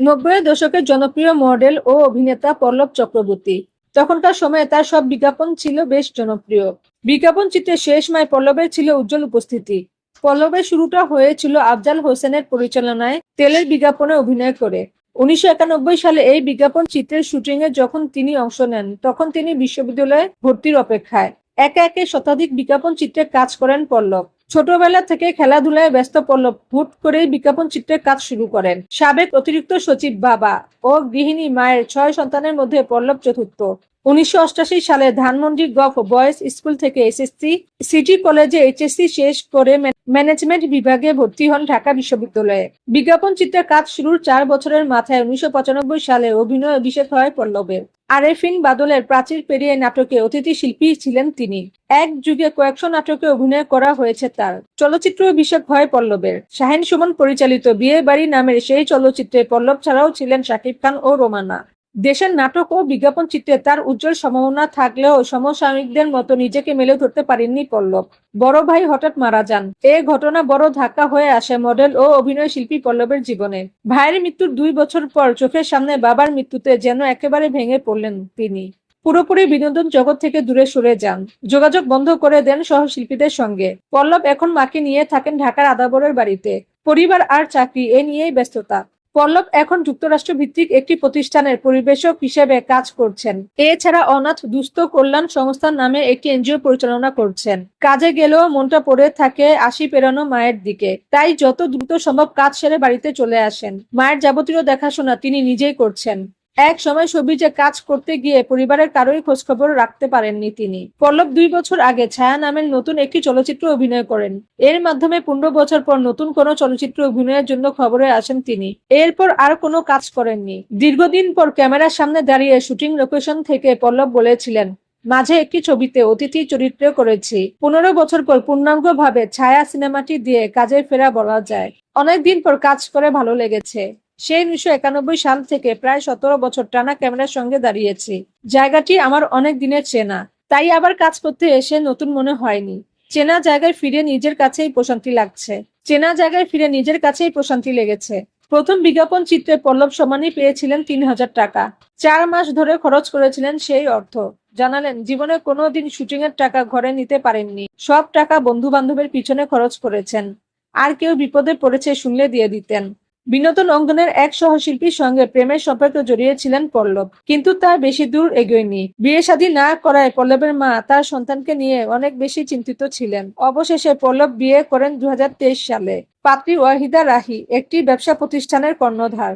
নব্বই দশকের জনপ্রিয় মডেল ও অভিনেতা পল্লব চক্রবর্তী। তখনকার সময়ে তার সব বিজ্ঞাপন ছিল বেশ জনপ্রিয়। বিজ্ঞাপন চিত্রে শেষ মায় পল্লবের ছিল উজ্জ্বল উপস্থিতি। পল্লবের শুরুটা হয়েছিল আফজাল হোসেনের পরিচালনায় তেলের বিজ্ঞাপনে অভিনয় করে। উনিশশো একানব্বই সালে এই বিজ্ঞাপন চিত্রের শুটিং এ যখন তিনি অংশ নেন, তখন তিনি বিশ্ববিদ্যালয়ে ভর্তির অপেক্ষায়। একে একে শতাধিক বিজ্ঞাপন চিত্রে কাজ করেন পল্লব। ছোটবেলা থেকে খেলাধুলায় ব্যস্ত পল্লব হুট করেই বিজ্ঞাপন চিত্রের কাজ শুরু করেন। সাবেক অতিরিক্ত সচিব বাবা ও গৃহিণী মায়ের ছয় সন্তানের মধ্যে পল্লব চতুর্থ। উনিশশো সালে ধানমন্ডি গভ বয়েজ স্কুল থেকে এসএসসি, সিটি কলেজে এইচএসসি শেষ করে ম্যানেজমেন্ট বিভাগে ভর্তি হন ঢাকা বিশ্ববিদ্যালয়ে। বিজ্ঞাপন চিত্রের কাজ শুরুর চার বছরের মাথায় উনিশশো পঁচানব্বই সালে অভিনয় অভিষেক হয় পল্লবের। আরেফিন বাদলের প্রাচীর পেরিয়ে নাটকে অতিথি শিল্পী ছিলেন তিনি। এক যুগে কয়েকশো নাটকে অভিনয় করা হয়েছে তার। চলচ্চিত্র অভিষেক হয় পল্লবের। শাহিন সুমন পরিচালিত বিয়ে বাড়ি নামের সেই চলচ্চিত্রে পল্লব ছাড়াও ছিলেন শাকিব খান ও রোমানা। দেশের নাটক ও বিজ্ঞাপন চিত্রে তার উজ্জ্বল সম্ভাবনা থাকলেও সমসাময়িকদের মতো নিজেকে মেলে ধরতে পারেননি পল্লব। বড় ভাই হঠাৎ মারা যান। এ ঘটনা বড় ধাক্কা হয়ে আসে মডেল ও অভিনয় শিল্পী পল্লবের জীবনে। ভাইয়ের মৃত্যুর দুই বছর পর চোখের সামনে বাবার মৃত্যুতে যেন একেবারে ভেঙে পড়লেন তিনি। পুরোপুরি বিনোদন জগৎ থেকে দূরে সরে যান। যোগাযোগ বন্ধ করে দেন সহশিল্পীদের সঙ্গে। পল্লব এখন মাকে নিয়ে থাকেন ঢাকার আদাবরের বাড়িতে। পরিবার আর চাকরি এ নিয়েই ব্যস্ততা। পল্লব এখন যুক্তরাষ্ট্র ভিত্তিক একটি প্রতিষ্ঠানের পরিবেশক হিসেবে কাজ করছেন। এছাড়া অনাথ, দুস্থ কল্যাণ সংস্থার নামে একটি এনজিও পরিচালনা করছেন। কাজে গেলেও মনটা পড়ে থাকে আশি পেরানো মায়ের দিকে। তাই যত দ্রুত সম্ভব কাজ সেরে বাড়িতে চলে আসেন। মায়ের যাবতীয় দেখাশোনা তিনি নিজেই করছেন। এক সময় সবিজে কাজ করতে গিয়ে পরিবারের কারোই খোঁজখবর রাখতে পারেননি তিনি। পল্লব দুই বছর আগে ছায়া নামের নতুন একটি চলচ্চিত্র অভিনয় করেন। এর মাধ্যমে পনেরো বছর পর নতুন কোনো চলচ্চিত্র অভিনয়ের জন্য খবরে আসেন তিনি। এরপর আর কোনো কাজ করেননি। দীর্ঘদিন পর ক্যামেরার সামনে দাঁড়িয়ে শুটিং লোকেশন থেকে পল্লব বলেছিলেন, মাঝে একটি ছবিতে অতিথি চরিত্র করেছি। পনেরো বছর পর পূর্ণাঙ্গ ভাবে ছায়া সিনেমাটি দিয়ে কাজে ফেরা বলা যায়। অনেকদিন পর কাজ করে ভালো লেগেছে। সেই উনিশশো একানব্বই সাল থেকে প্রায় সতেরো বছর টানা ক্যামেরার সঙ্গে দাঁড়িয়েছি। জায়গাটি আমার অনেক দিনের চেনা। তাই আবার কাজ করতে এসে নতুন মনে হয়নি। চেনা জায়গায় ফিরে নিজের কাছেই প্রশান্তি লাগছে। চেনা জায়গায় ফিরে নিজের কাছেই প্রশান্তি লেগেছে। প্রথম বিজ্ঞাপন চিত্রে পল্লব সমানই পেয়েছিলেন তিন হাজার টাকা। চার মাস ধরে খরচ করেছিলেন সেই অর্থ। জানালেন, জীবনে কোনোদিন শুটিং এর টাকা ঘরে নিতে পারেননি। সব টাকা বন্ধু বান্ধবের পিছনে খরচ করেছেন। আর কেউ বিপদে পড়েছে শুনলে দিয়ে দিতেন। বিনোদন অঙ্গনের এক সহশিল্পীর সঙ্গে প্রেমের সম্পর্ক জড়িয়েছিলেন পল্লব। কিন্তু তা বেশি দূর এগোয়নি। বিয়ে শাদী না করায় পল্লবের মা তার সন্তানকে নিয়ে অনেক বেশি চিন্তিত ছিলেন। অবশেষে পল্লব বিয়ে করেন দু হাজার তেইশ সালে। পাত্রী ওয়াহিদা রাহি, একটি ব্যবসা প্রতিষ্ঠানের কর্ণধার।